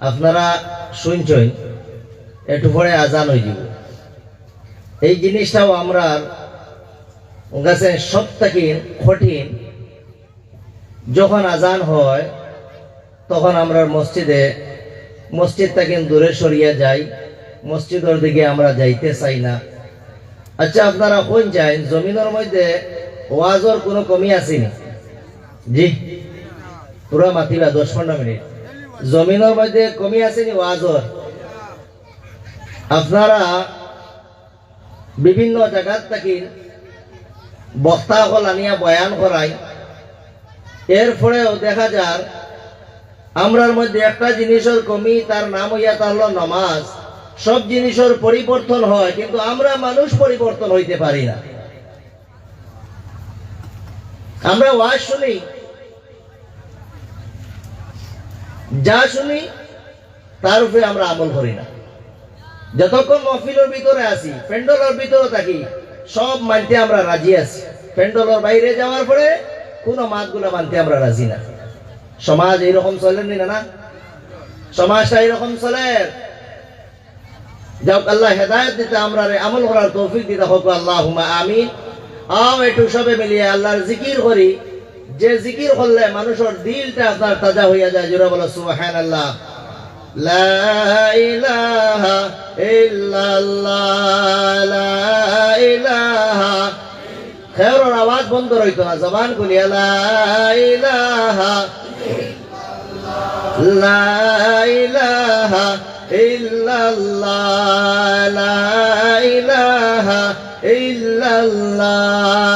আপনারা শুনছেন, একটু পরে আজান হয়ে যাব। এই জিনিসটাও আমরা কাছে সব থেকে কঠিন যখন আজান হয়, তখন আমরা মসজিদে, মসজিদ থেকে দূরে সরিয়ে যাই, মসজিদের দিকে আমরা যাইতে চাই না। আচ্ছা আপনারা কোন চাই জমিনের মধ্যে ওয়াজর কোনো কমি আসেনি? জি। পুরা মাতিবা দশ পনেরো মিনিট। জমিনের মধ্যে কমি আসেনি ওয়াজর আপনারা বিভিন্ন জায়গার থাকি বস্তা হল আনিয়া বয়ান করাই এর ফলেও দেখা যার আমরার মধ্যে একটা জিনিসের কমি তার নাম হইয়া তার হলো নমাজ। সব জিনিসের পরিবর্তন হয়, কিন্তু আমরা মানুষ পরিবর্তন হইতে পারি না। আমরা ওয়াজ শুনি যা শুনি, তার উপরে আমরা আমল করি না। যতক্ষণ মহফিলের ভিতরে আছি প্যান্ডলের ভিতরে থাকি, সব মানতে আমরা রাজি আছি। প্যান্ডলের বাইরে যাওয়ার পরে কোনো মাতগুলো মানতে আমরা রাজি না। সমাজ এইরকম চলেনি না না সমাজটা এইরকম চলে। যাও আল্লাহ হেদায়ত দিতে আমরা আমল করার তৌফিক দিতে হোক। আল্লাহ আমিন। আও একটু সবে মিলিয়ে আল্লাহর জিকির করি। যে জিকির করলে মানুষের দিলটা আপনার তাজা হইয়া যায়। জোরা বলো সুবাহান আল্লাহ আওয়াজ বন্ধ রইত না, জবান খুলিয়া লাইলাহা ইল্লাল্লাহ ইল্লাল্লাহ।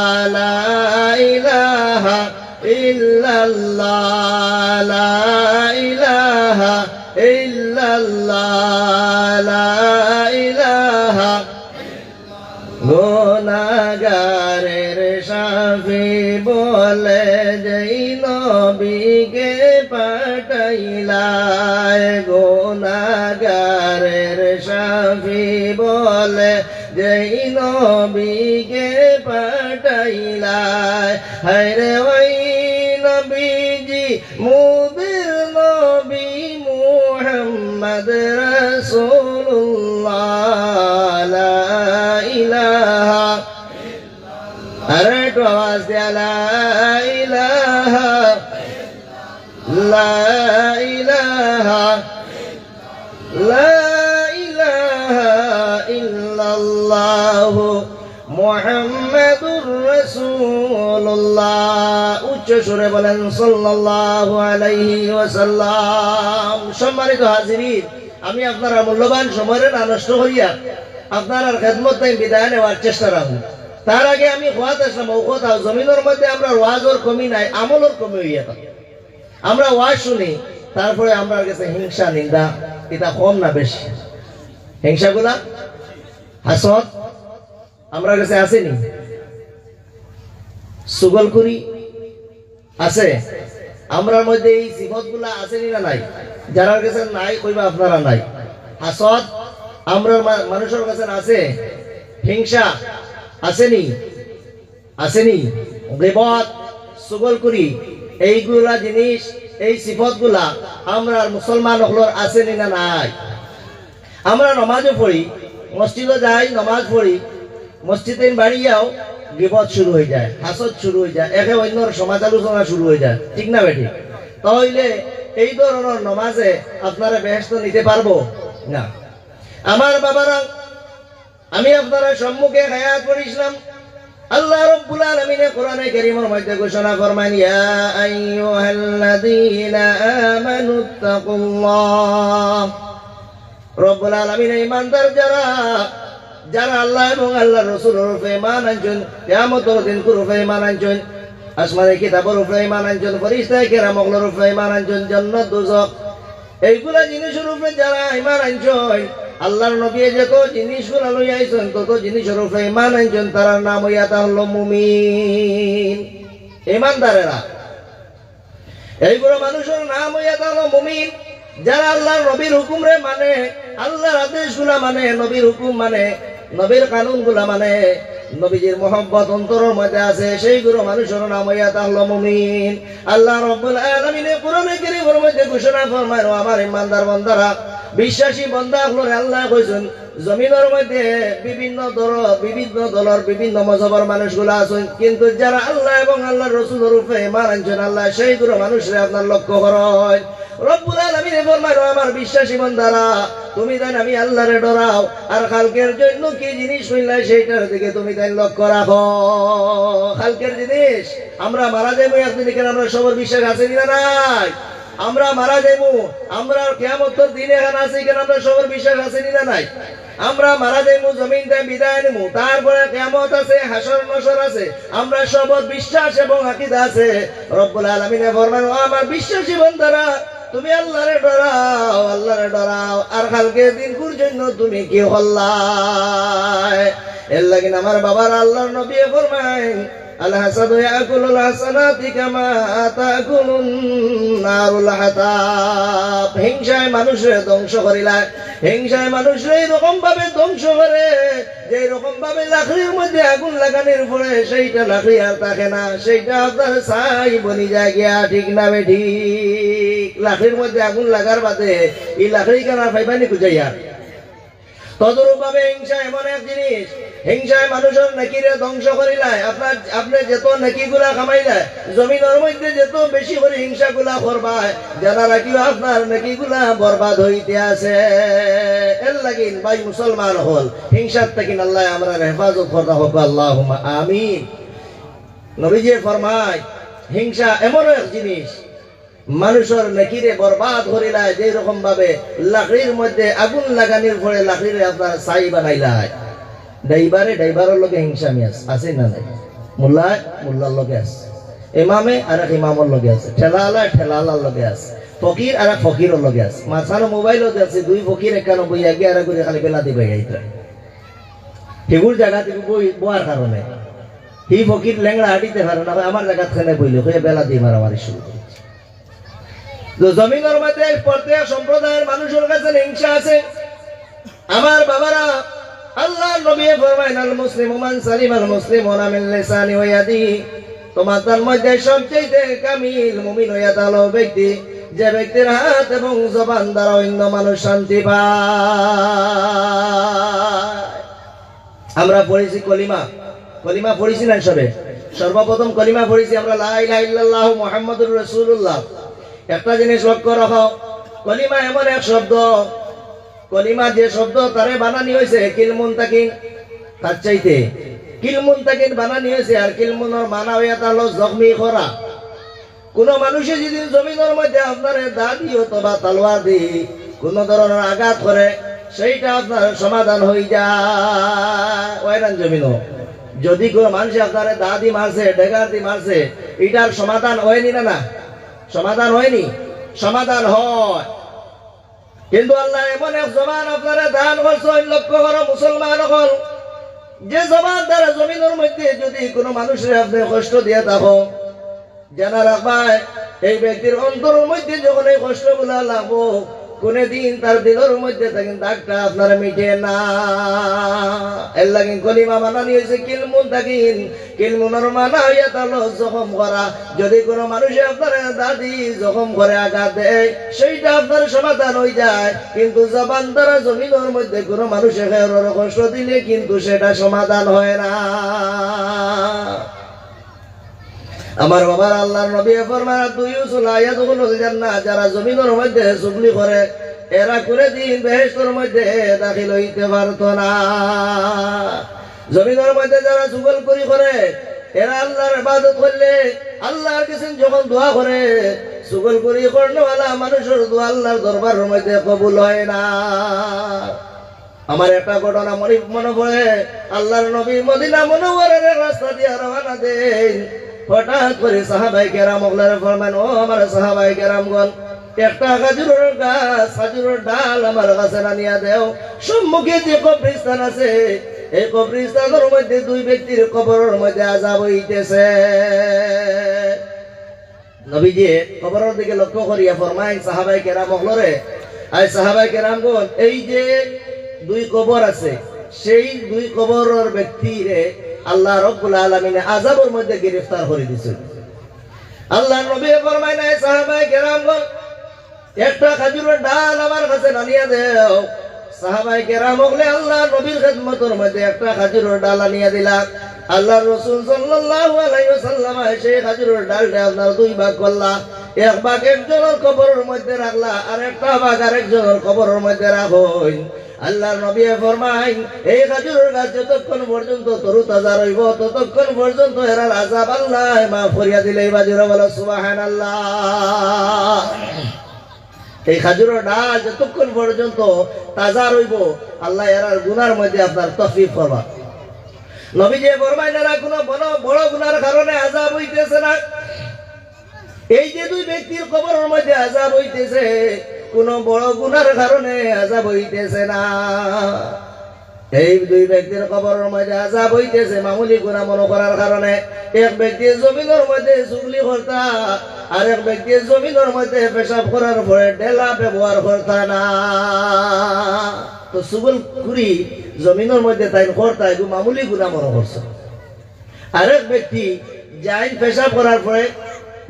মুহাম্মদ রাসূলুল্লাহ লা ইলাহা আরে একটু আওয়াজ দেয়া লা ইলাহা লা ইলাহা লা ইলাহা ইল্লাল্লাহ মুহাম্মাদুর রাসূলুল্লাহ উচ্চ সুরে বলেন, সাল্লাল্লাহু আলাইহি ওয়াসাল্লাম। সম্মানিত হাজিরিন, আমি আপনারা মূল্যবান সময়ের নষ্ট করিয়া আপনার খেদমত তাই বিদায় নেওয়ার চেষ্টা রাখুন তার আগে আমি খোয়াত আসলাম কথা জমিনের মধ্যে আমরা ওয়াজর কমি নাই আমলর কমি হইয়া থাকে। আমরা ওয়াজ শুনি, তারপরে আমরা কাছে হিংসা, নিন্দা, এটা কম না বেশি। হিংসাগুলা হাসত আমরা কাছে আসেনি। সুগল করি আছে। আমরার মধ্যে এই সিফতগুলা আসেনি না নাই? যারা কাছে নাই কইবা আপনারা নাই। হাসত আমরা মানুষের কাছে আছে। হিংসা আসেনি আসেনি গিবত সুগল করি এইগুলা জিনিস, এই সিফতগুলা আমরা মুসলমান হলোর আসেনি না নাই? আমরা নমাজও পড়ি মসজিদে যাই, নমাজ পড়ি মসজিদে বাড়ি যাও বিপদ শুরু হয়ে যায় হাসত শুরু হয়ে যায়, একে অন্যর সমাজ আলোচনা শুরু হয়ে যায়। ঠিক না বেটি? তাহলে এই ধরনের নমাজে আপনারা ব্যস্ত নিতে পারব? না। আমার বাবারা, আমি আপনারা সম্মুখে হায়াত করেছিলাম। আল্লাহ রব্বুল আলামিনে কোরআনে কারীমের মধ্যে ঘোষণা ফরমান ইয়া আইয়ুহাল্লাযীনা আমানুত্তাকুল্লাহ রব্বুল আলামিন ইমানদার যারা যারা আল্লাহ এবং আল্লাহ রসুলের উপরে ইমান আনছেন কিয়ামতের দিন ইমান আনছেন আসমানে কিতাবের উপরে ইমান আনছেন ফেরেশতা কিরামগুলোর উপরে ইমান আনছেন জান্নাত দোজখ এইগুলা জিনিসের উপরে যারা ইমান আনছেন আল্লাহর নবী যত জিনিসগুলো লই আইছেন তত জিনিসের উপরে ইমান আনছেন, তার নাম হইয়া তা হলো মুমিন। ইমানদারেরা এইগুলো মানুষের নাম হইয়া তা হলো মুমিন। যারা আল্লাহর নবীর হুকুম রে মানে আল্লাহর আদেশগুলা মানে নবীর হুকুম মানে নবীর কানুনগুলা মানে নবীজির মোহাম্মত অন্তরের মধ্যে আছে সেইগুলো মানুষের নাম হইয়া তাহলো মুমিন। আল্লাহ রব্বুল আলামিনে কোরআনে কারীমের মধ্যে ঘোষণা ফরমায় আমার ইমানদার বান্দারা, বিশ্বাসী বান্দা হলো আল্লাহ কইছেন, জমিনের মধ্যে বিভিন্ন দল, বিভিন্ন দলের বিভিন্ন মজহবের মানুষগুলো আছেন, কিন্তু যারা আল্লাহ এবং আল্লাহর রসুলের রূপে আনছেন, আল্লাহ সেইগুলো মানুষরা আপনার লক্ষ্য করেন। রব্বুল আলামিনে ফরমায় ও আমার বিশ্বাসী বান্দারা, তুমি দেন আমি আল্লাহরে ডরাও, আর জন্য কি জিনিস সেইটার দিকে তুমি দেন লক্ষ্য রাখো। জিনিস, আমরা মারা যাব একদিন আমরা বিশ্বাস আছে কিনা নাই? আমরা মারা যাব আমরা কেমন এখানে আছে আমরা বিশ্বাস আছে কিনা নাই? আমরা মারা বিদায় নিমু তারপরে কেমত আছে, হাসর নসর আছে, আমরা সবর বিশ্বাস এবং আকিদা আছে। রব্বুল আলামিনে ফরমান আমার বিশ্বাসী বন্ধুরা তুমি আল্লাহরে ডরাও আল্লাহরে ডরাও, আর কালকে দিনকুর জন্য তুমি কি হল্লা এর লাগিন আমার বাবার আল্লাহর নবী ফরমায় হাসাদু ইয়াকুলুল হাসানাতি কামা তাকুলুন নারুল হাতাব হিংসায় মানুষের ধ্বংস করিলায় হিংসায় মানুষের এরকম ভাবে ধ্বংস করে যে রকম ভাবে লাকড়ির মধ্যে আগুন লাগানোর পরে সেইটা লাকড়ি আর থাকে না, সেইটা আপনার ছাই বনি যায় গিয়া, ঠিক না ঠিক? লাকড়ির মধ্যে আগুন লাগার বাদে এই লাকড়ি কেনা ফাইবানি কুজাইয়া তদরূপভাবে হিংসা এমন এক জিনিস, হিংসায় মানুষের নেকিরে ধ্বংস করিলায়, আপনার, আপনি যেত নেকি গুলা কামাইলায়, জমিনের মধ্যে যেত বেশি করে হিংসা গুলা করবায়, জানা রাখিও আপনার নেকি গুলা বরবাদ হইতে আছে। এর লাগিন ভাই মুসলমান হল, হিংসার থেকে আল্লাহ আমরা হেফাজত করতে হোক আল্লাহ আমিন। নবীজি ফরমায়, হিংসা এমন এক জিনিস মানুষের নেকিরে বরবাদ করিলায় যে রকম ভাবে লাকড়ির মধ্যে আগুন লাগানির পরে লাকড়িরে আপনার ছাই বানাইলায় ড্রাইভারে, ড্রাইভারের লগে হিংসামি আছে আছে না নাই। মোল্লায়, মোল্লার লগে আছে। ইমামে আর এক ইমামর লগে আছে। ঠেলাওয়ালা ঠেলাওয়ালার লগে আছে। ফকির আর এক ফকিরের লগে আছে। মাঝখানে মোবাইলত আছে, দুই ফকির একানো বই আগে আর করে খালি বেলা দিবে এইটা। সেগুর জায়গা থেকে বই বোয়ার কারণে হি ফকির লেংড়া হাঁটিতে পারে না আমার জায়গা থেকে বইল? বেলা দিয়ে মারামারি শুরু মধ্যে প্রত্যেক সম্প্রদায়ের মানুষের কাছে হিংসা আছে। আমার বাবারা আল্লাহ মুসলিম সালিম মুসলিম তার মধ্যে যে ব্যক্তির হাত এবং জবান দ্বারা অন্য মানুষ শান্তি আমরা পড়েছি কলিমা। কলিমা পড়েছি না সবে সর্বপ্রথম কলিমা পড়েছি আমরা, লা ইলাহা ইল্লাল্লাহ মুহাম্মাদুর একটা জিনিস লক্ষ্য রাখো। কলিমা এমন এক শব্দ। কলিমা যে শব্দ তারে বানানি হয়েছে কিলমুন তাকিন তার চাইতে। কিলমুন তাকিন বানানি হয়েছে আর কিলমুনের মানা হইয়া তা হলো জখমি করা কোন মানুষে যদি জমিনের মধ্যে আপনার দাদি অথবা তালোয়ার দি কোন ধরনের আঘাত করে, সেইটা আপনার সমাধান হয়ে যায়। ওয়াইরান জমিনও। যদি কোন মানুষ আপনার দাদি মারছে, ডেগার দি মারছে, এটার সমাধান হয়নি না না? সমাধান হয়নি। সমাধান হয়। কিন্তু আল্লাহ এমন এক জমান আপনারা দান করছেন লক্ষ্য করো মুসলমান হল যে জমান দ্বারা জমিনের মধ্যে যদি কোনো মানুষের আপনি কষ্ট দিয়ে থাকো, জানা রাখবায় এই ব্যক্তির অন্তরের মধ্যে যখন এই কষ্টগুলা লাভ লাগবো কোনে দিন তার দিলের মধ্যে থাকেন দাগটা আপনার মিটে না। এর কলিমা মানা নিয়েছে কিলমুন থাকিন কিলমুনের মানা হইয়া তাহলে জখম করা। যদি কোনো মানুষে আপনার দাদি জখম করে আঘাত দেয়, সেইটা আপনার সমাধান হয়ে যায়। কিন্তু জবান দ্বারা জমিনের মধ্যে কোনো মানুষের কষ্ট দিলে কিন্তু সেটা সমাধান হয় না। আমার বাবার আল্লাহর নবী ফরমান দুই উসুল আয়াতুল জান্নাত যারা জমিনের মধ্যে চুগলি করে, এরা করে দিন বেহেশতের মধ্যে দাখিল হইতে পারতো না। জমিনের মধ্যে যারা চুগল করি করে, এরা আল্লাহর ইবাদত করলে, আল্লাহর কাছে যখন দোয়া করে সুগল করি করনেওয়ালা মানুষের দোয়া আল্লাহর দরবারের মধ্যে কবুল হয় না। আমার একটা ঘটনা মনে মনে পড়ে, আল্লাহর নবী মদিনা মনোবরের রাস্তা দিয়ে রওনা দেন। হঠাৎ করে সাহাবাই কেরাম ওগুলার ফরমান ও আমার সাহাবাই কেরামগণ, একটা খাজুরের গাছ খাজুরের ডাল আমার কাছে আনিয়া দেও। সম্মুখে যে কবরিস্তান আছে, এই কবরিস্তানের মধ্যে দুই ব্যক্তির কবরের মধ্যে আজাব হইতেছে। নবীজি কবরের দিকে লক্ষ্য করিয়া ফরমাই সাহাবাই কেরাম ওগুলরে আর সাহাবাই কেরামগণ, এই যে দুই কবর আছে, সেই দুই কবরের ব্যক্তিরে আল্লাহ রব্বুল আলমিনে আজাবের মধ্যে গ্রেফতার করে দিছে আল্লাহ নবী ফরমায় নাই সাহাবাই কেরামগণ একটা খাজুরের ডাল আমার কাছে আনিয়া দেও। সাহাবাই কেরাম হলে আল্লাহ নবীর খেদমতর মধ্যে একটা খাজুরের ডাল আনিয়া দিলা আল্লাহ রসুল সাল্লাল্লাহু আলাইহি ওয়াসাল্লাম সেই খাজুরের ডালটা আপনার দুই ভাগ করলা। এক ভাগ একজনের কবরের মধ্যে রাখলা, আর একটা ভাগ আরেকজনের কবরের মধ্যে রাখুন আল্লাহ নবী ফরমাই এই খাজুরের গাছ, যতক্ষণ পর্যন্ত তরু তাজা রইব, ততক্ষণ পর্যন্ত এরার আজাব আল্লাহ মা ফরিয়া দিলে এই বাজির বলো, সুবহানাল্লাহ। এই খাজুরের ডাল যতক্ষণ পর্যন্ত তাজা রইব, আল্লাহ এরার গুনার মধ্যে আপনার তফিক করবা নবী যে ফরমাই না কোনো বড় বড় গুনার কারণে আজাব হইতেছে না। এই যে দুই ব্যক্তির কবরের মধ্যে আজাব হইতেছে, কোন বড় গুনার কারণে আজাব হইতেছে না। এই দুই ব্যক্তির কবরের মধ্যে আজাব হইতেছে, মামুলি গুণা মনে করার কারণে। এক ব্যক্তির জমিনের মধ্যে চুগলি করতা, আর এক ব্যক্তির জমিনের মধ্যে পেশাব করার পরে ডেলা ব্যবহার করতা না। তো সুগুল কুড়ি জমিনের মধ্যে তাই করতা এগুলো মামুলি গুণা মনে করছে। আরেক ব্যক্তি যাইন পেশাব করার পরে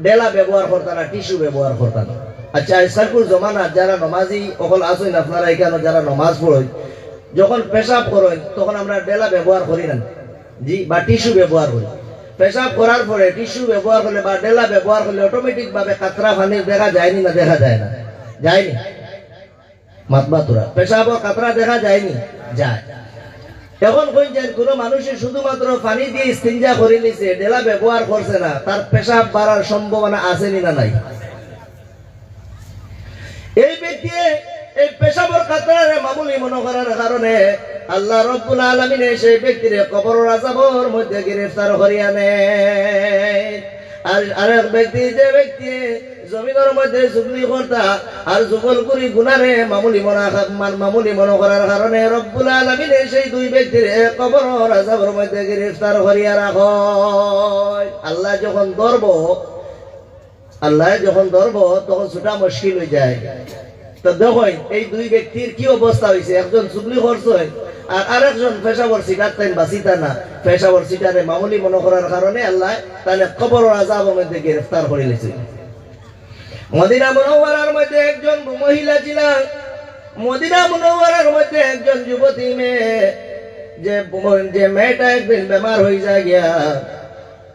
ডেলা ব্যবহার করতা না, টিস্যু ব্যবহার করতা আচ্ছা সার্কুল জমানা যারা নমাজি অকল আসেন আপনারা এখানে যারা নমাজ পড়েন, যখন পেশাব করেন, তখন আমরা ডেলা ব্যবহার করি না। জি, বা টিস্যু ব্যবহার করি। পেশাব করার পরে টিস্যু ব্যবহার করলে বা ডেলা ব্যবহার করলে অটোমেটিক ভাবে কাতরা পানি দেখা যায়নি না দেখা যায় না? যায়নি? মাতবাতুরা। পেশাব ও কাতরা দেখা যায়নি? যায়। এখন কইছেন কোন মানুষের শুধুমাত্র পানি দিয়ে ইস্তিনজা করে নিছে, ডেলা ব্যবহার করছে না, তার পেশাব বাড়ার সম্ভাবনা আসেনি না নাই? এই ব্যক্তি এই পেশাবর কাতরারে মামুলি মনে করার কারণে আল্লাহ রব্বুল আলমিনে সেই ব্যক্তির কবর আজাবর মধ্যে গ্রেফতার করিয়া নেয়। আর আরেক ব্যক্তি, যে ব্যক্তি জমিনের মধ্যে চুগলি কর্তা আর যুগল করি গুনারে মামুলি মনা মামুলি মনে করার কারণে রব্বুল আলমিনে সেই দুই ব্যক্তির কবর আজাবর মধ্যে গ্রেফতার করিয়া রাখ আল্লাহ যখন ধরব আল্লাহ যখন ধরব তখন ছুটা মুশকিল হয়ে যায়। তো দেখুন, এই দুই ব্যক্তির কি অবস্থা হয়েছে একজন চুগলি করছে আর আরেকজন পেশাবর সিটার তাই বাঁচিতা না পেশাবর সিটারে মামুলি মনে করার কারণে আল্লাহ তাহলে কবর আজাবের মধ্যে গ্রেফতার করে নিয়েছে মদিনা মনোয়ারার মধ্যে একজন মহিলা ছিলেন মদিনা মনোয়ারার মধ্যে একজন যুবতী মেয়ে। যে যে মেয়েটা একদিন বেমার হয়ে যায় গিয়া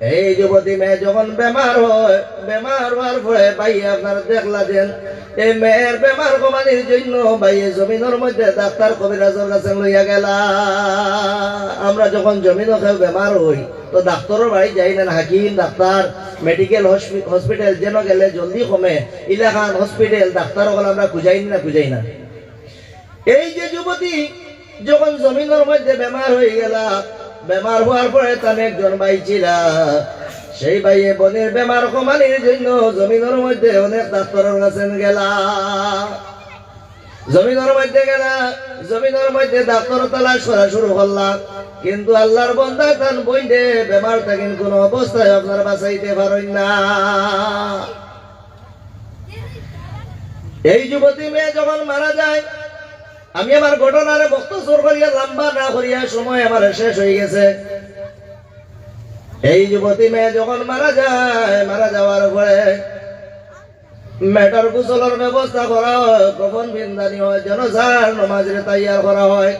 এই যুবতী মেয়ে যখন বেমার হয়, বেমার হওয়ার পরে ভাই আপনার দেখলা যেন এই মেয়ের বেমার কমানির জন্য ভাই জমিনের মধ্যে ডাক্তার কবিরাজের কাছে লইয়া গেলা। আমরা যখন জমিন কেউ বেমার হই, তো ডাক্তারের বাড়ি যাই না হাকিম, ডাক্তার, মেডিকেল হসপিটাল যেন গেলে জলদি কমে ইলাকান হসপিটাল, ডাক্তার ওগুলো আমরা খুঁজাই না খুঁজাই না। এই যে যুবতী যখন জমিনের মধ্যে বেমার হয়ে গেলা বেমার হওয়ার পরে তার একজন ভাই ছিল। সেই ভাইয়ে বোনের বেমার কমানির জন্য জমিনের মধ্যে অনেক ডাক্তারের কাছে গেলা। জমিনের মধ্যে গেলা, জমিনের মধ্যে ডাক্তার তালাশ করা শুরু করলাম কিন্তু আল্লাহর বন্ধা তান বইলে বেমার থাকেন কোন অবস্থায় আপনার বাঁচাইতে পারেন না। এই যুবতী মেয়ে যখন মারা যায় আমি আমার ঘটনারে বক্তসর করিয়া, লম্বা না করিয়া সময় আমার শেষ হয়ে গেছে। এই যুবতী মেয়ে যখন মারা যায়, মারা যাওয়ার পরে মেটার কুশলের ব্যবস্থা করা হয় কখন বিন্দানি হয় জনসার নমাজের তৈয়ার করা হয়।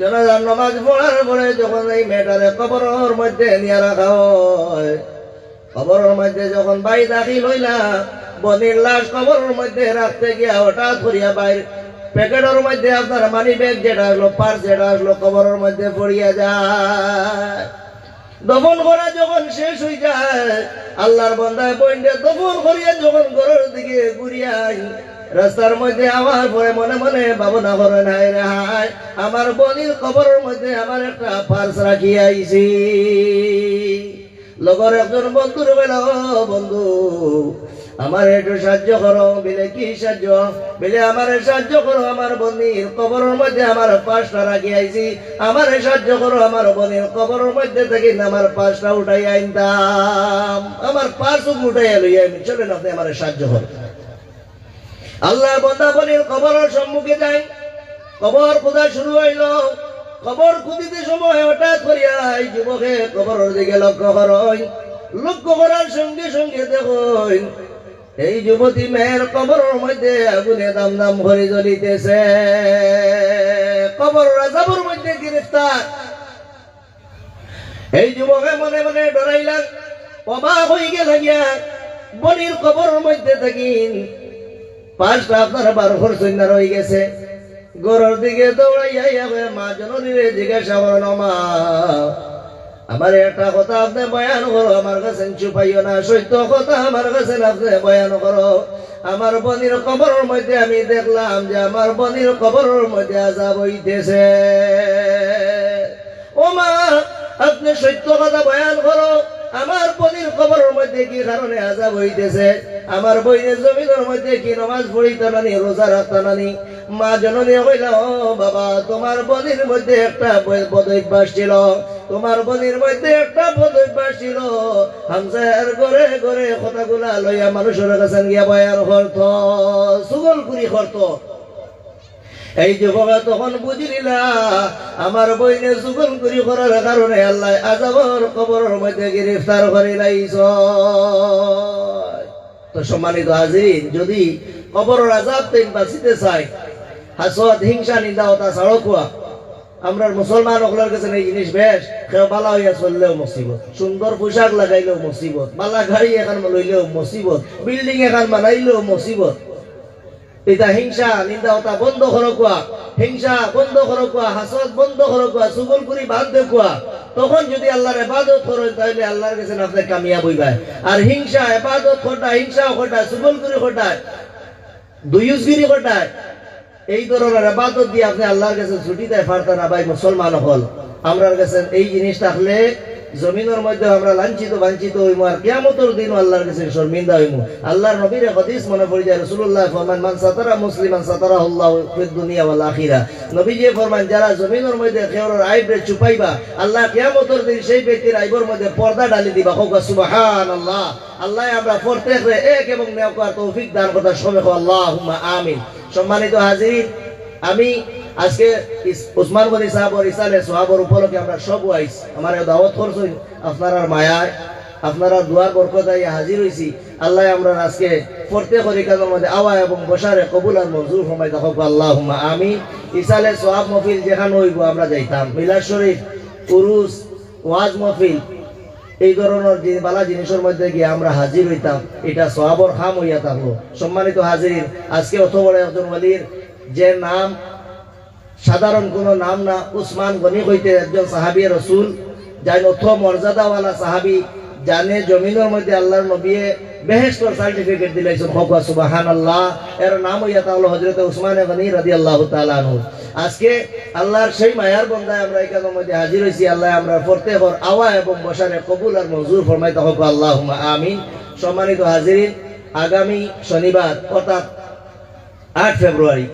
জনসার নমাজ পড়ার পরে যখন এই মেটারে কবরের মধ্যে নিয়ে রাখা হয়, কবরের মধ্যে যখন বাই দাখিল হইলা, বনির লাশ কবরের মধ্যে রাখতে গিয়া হঠাৎ করিয়া বাইরে প্যাকেটের মধ্যে আপনার মানি ব্যাগ যেটা আসলো পার্স যেটা আসলো কবরের মধ্যে পড়িয়া যায়। দমন করা যখন শেষ হয়ে যায়, আল্লাহর বন্ধায় বইন্ডে দমন করিয়া যখন ঘরের দিকে ঘুরিয়াই রাস্তার মধ্যে আমার পরে মনে মনে ভাবনা করে নাই রে হায়, আমার বনির কবরের মধ্যে আমার একটা পার্স রাখি আইছি। লগর একজন বন্ধুর বেলা বন্ধু, আমার একটু সাহায্য করো, বিলে কি সাহায্য? বিলে আমার সাহায্য করো, আমার বন্দির কবরের মধ্যে আমার পাঁচটা রাখি আইছি। আমার সাহায্য করো, আমার বনির কবরের মধ্যে থেকে আমার পাঁচটা উঠাই আনতাম। আমার পাঁচ উঠাই লইয়া আমি, চলেন আপনি আমার সাহায্য করো আল্লাহ বন্দা বনির কবরের সম্মুখে যাই। কবর খোদা শুরু হইল। খবর খুঁজিতে সময় হঠাৎ করিয়া এই যুবকে খবরের দিকে লক্ষ্য করই লক্ষ্য করার সঙ্গে সঙ্গে দেখুন, এই যুবতী মেয়ের কবরের মধ্যে আগুনে দাম দাম ভরে জ্বলিতেছে। কবর রাজাবুর মধ্যে গ্রেফতার। এই যুবকে মনে মনে ডরাইলাম, অবাক হয়ে গিয়া বনির কবরের মধ্যে থাকিন। পাঁচটা আপনার বারো ঘর সৈন্য রয়ে গেছে। গরুর দিকে দৌড়াইয়া যাবে মা জননীরে জিজ্ঞাসা করেন মা। আমার একটা কথা আপনি বয়ান করো, আমার কাছে চুপাইও না। সত্য কথা আমার কাছে আপনি বয়ান করো। আমার বনির কবরের মধ্যে আমি দেখলাম যে আমার বনির কবরের মধ্যে আজাব হইতেছে। ও মা, আপনি সত্য কথা বয়ান করো। আমার বনির কবরের মধ্যে কি কারণে আজাব হইতেছে? আমার বইনের জমিনের মধ্যে কি নমাজ পড়িতে নানি, রোজা রাখতে নানি? মা জননী কইল, ও বাবা, তোমার বনির মধ্যে একটা বদভ্যাস ছিল। তোমার বনির মধ্যে একটা বদভ্যাস ছিল। হামসার ঘরে ঘরে কথাগুলা লইয়া মানুষের কাছে গিয়া বয়ান করত, সুগল করি করত। এই যুবকা তখন বুঝলিলা আমার বইনে সুগল করি করার কারণে আল্লাহ আজাবর কবরের মধ্যে গ্রেফতার করে লাইছ। তো সম্মানিত হাজির যদি কবর আজাব পেন বাঁচিতে চাই হাসত হিংসা, নিন্দা হতা ছাড়ো খোয়া আমরা মুসলমান সকলের কাছে এই জিনিস বেশ কেউ বালা হইয়া চললেও মুসিবত, সুন্দর পোশাক লাগাইলেও মুসিবত বালা গাড়ি এখন লইলেও মুসিবত, বিল্ডিং এখন বানাইলেও মুসিবত এটা হিংসা নিন্দা হতা বন্ধ করো কোয়া হিংসা বন্ধ করো কোয়া হাসত বন্ধ করো কোয়া সুগল করি বাদ দে কোয়া তখন যদি আল্লাহর এবাদত করেন, তাহলে আল্লাহর কাছে আপনি কামিয়াব হইবাই আর হিংসা এবাদত ঘটায় হিংসা ঘটায় সুগল করি ঘটায় দুয়ুসগিরি ঘটায় এই ধরনের আবাদত দিয়ে আপনি আল্লাহর কাছে ছুটি দেয় পারতেন না ভাই, মুসলমান হল। আমরার কাছে এই জিনিস থাকলে জমিনের মধ্যে আমরা লাঞ্ছিত, বাঞ্ছিত হইমু আর কিয়ামতের দিন আল্লাহর কাছে শর্মিন্দা হইমু। আল্লাহর নবীর হাদিস মনে পড়ে যায়, রাসূলুল্লাহ ফরমান, মান সাতারা মুসলিমান সাতারা আল্লাহ দুনিয়া ওয়াল আখিরা। নবী যে ফরমান, যারা জমিনের মধ্যে কেউর আইবরে চুপাইবা, আল্লাহ কিয়ামতের দিন সেই ব্যক্তির আইবর মধ্যে পর্দা ডালি দিবা। হোক সুবহানাল্লাহ। আল্লাহ আল্লাহ আমরা প্রত্যেকরে এক এবং নেওয়ার তৌফিক দান কথা সবে আল্লাহুম্মা আমিন। সম্মানিত হাজির, আমি আজকে উসমান গনি সাহাবর ইসালে সোহাবর উপলক্ষে আমরা সব আইস আমার দাওয়াত করছেন। আপনারা মায়ায়, আপনারা দুয়ার বরকতায় হাজির হইছি। আল্লাহ আমরা আজকে প্রত্যেক কাজের মধ্যে আওয়া এবং বসারে কবুল আর মঞ্জুর ফরমাই দেখো আল্লাহ আমি ইসালে সোহাব মফিল যেখানে হইব আমরা যাইতাম। মিলাদ শরীফ, উরুস, ওয়াজ মফিল এই ধরনের বালা জিনিসের মধ্যে গিয়ে আমরা হাজির হইতাম। এটা সহাবর খাম হইয়া থাকল। সম্মানিত হাজির আজকে অত বড় একজন ওয়ালির যে নাম সাধারণ কোনো নাম না, উসমান গনি হইতে একজন সাহাবি রসুল, যাই অথ মর্যাদাওয়ালা সাহাবি, জানে জমিনের মধ্যে আল্লাহর নবিয়ে বেহেস্তর সার্টিফিকেট দিলাইছেন। হকা সুবাহান আল্লাহ এর নাম হইয়া তাহলে হজরত উসমান গনি রাদি আল্লাহ তালানু আজকে আল্লাহর সেই মায়ার বন্ধায় আমরা এখানের মধ্যে হাজির হয়েছি আল্লাহ আমরা প্রত্যেক আওয়া এবং বসারে কবুল আর মঞ্জুর ফরমাইতে হোক আল্লাহ আমিন। সম্মানিত হাজিরিন, আগামী শনিবার, অর্থাৎ আট ফেব্রুয়ারি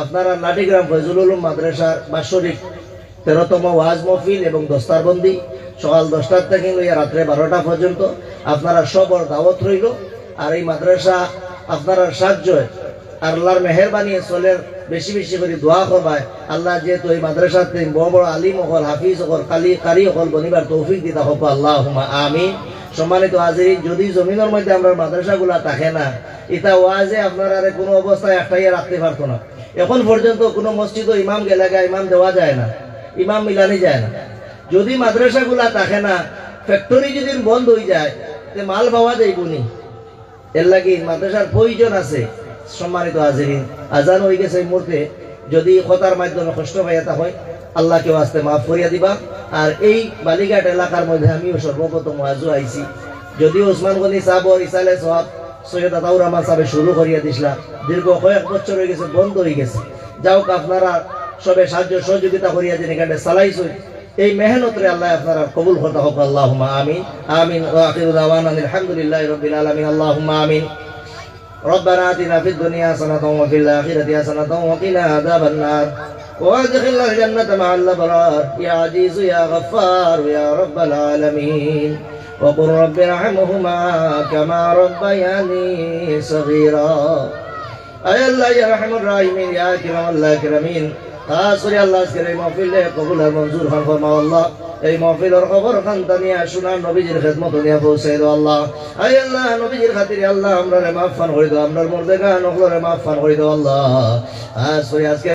আপনারা নাটিগ্রাম উলুম মাদ্রাসার বাৎসরিক তেরোতম ওয়াজ মহফিল এবং দস্তারবন্দি সকাল দশটার থেকে লইয়া রাত্রে বারোটা পর্যন্ত আপনারা সবর দাওয়াত রইল। আর এই মাদ্রাসা আপনারা সাহায্য আল্লাহর মেহরবানি চলের বেশি বেশি করে দোয়া করবায়। আল্লাহ যেহেতু এই মাদ্রাসাতে বড় বড় আলিম হল হাফিজ হল কালি, কারি হল বনিবার তৌফিক দিতা হোক আল্লাহ আমি সম্মানিত হাজির যদি জমিনের মধ্যে আমরা মাদ্রাসাগুলা থাকে না এটা ওয়াজে আপনারা কোনো অবস্থায় একটাই রাখতে পারতো না। এখন পর্যন্ত কোনো মসজিদ ইমাম গেলাগায় ইমাম দেওয়া যায় না, ইমাম মিলানি যায় না। যদি মাদ্রাসাগুলা থাকে না ফ্যাক্টরি যদি বন্ধ হয়ে যায়, তে মাল পাওয়া যাইব নি। এর লাগি মাদ্রাসার প্রয়োজন আছে, সম্মানিত হাজিরিন। আজান হয়ে গেছে এই মুহূর্তে। যদি কথার মাধ্যমে কষ্ট পাইয়াতা হয় আল্লাহকে আসতে মাফ করিয়া দিবা। আর এই বালিঘাট এলাকার মধ্যে আমিও সর্বপ্রথম ওয়াজু আইছি। যদিও ওসমান গনি সাহেব ইসালে সাহেব সৈয়দ আতাউর রহমান সাহেব শুরু করিয়া দিছিলা দীর্ঘ কয়েক বছর হয়ে গেছে বন্ধ হয়ে গেছে যাও আপনারা সবে সাহায্য সহযোগিতা করিয়া দিন এখানে চালাইছই এই মেহনতরে আল্লাহ আপনারা কবুল করতে হোক আল্লাহুম্মা আমিন আমিন ওয়া আখিরু দাওয়ানা আলহামদুলিল্লাহি রাব্বিল আলামিন আল্লাহুম্মা আমিন ربنا آتنا في الدنيا حسنة وفي الآخرة حسنة وقنا عذاب النار وادخلنا الجنة مع الأبرار يا عزيز يا غفار يا رب العالمين وقل رب ارحمهما كما ربياني صغيرا أي الله يا رحم الراحمين يا أكرم الأكرمين খাস করে আল্লাহ আজকের এই মহফিলে কবুল আর মঞ্জুর খান ফরমাও আল্লাহ এই মহফিলের খবর খান তানিয়া শোনা নবীজির খেদমত নিয়ে পৌঁছে দাও আল্লাহ আই আল্লাহ নবীজির খাতিরে আল্লাহ আমরা রে মাফ ফান করে দাও আমরা মর্দে গান ওগুলো রে মাফ ফান করে দাও আল্লাহ খাস করে আজকে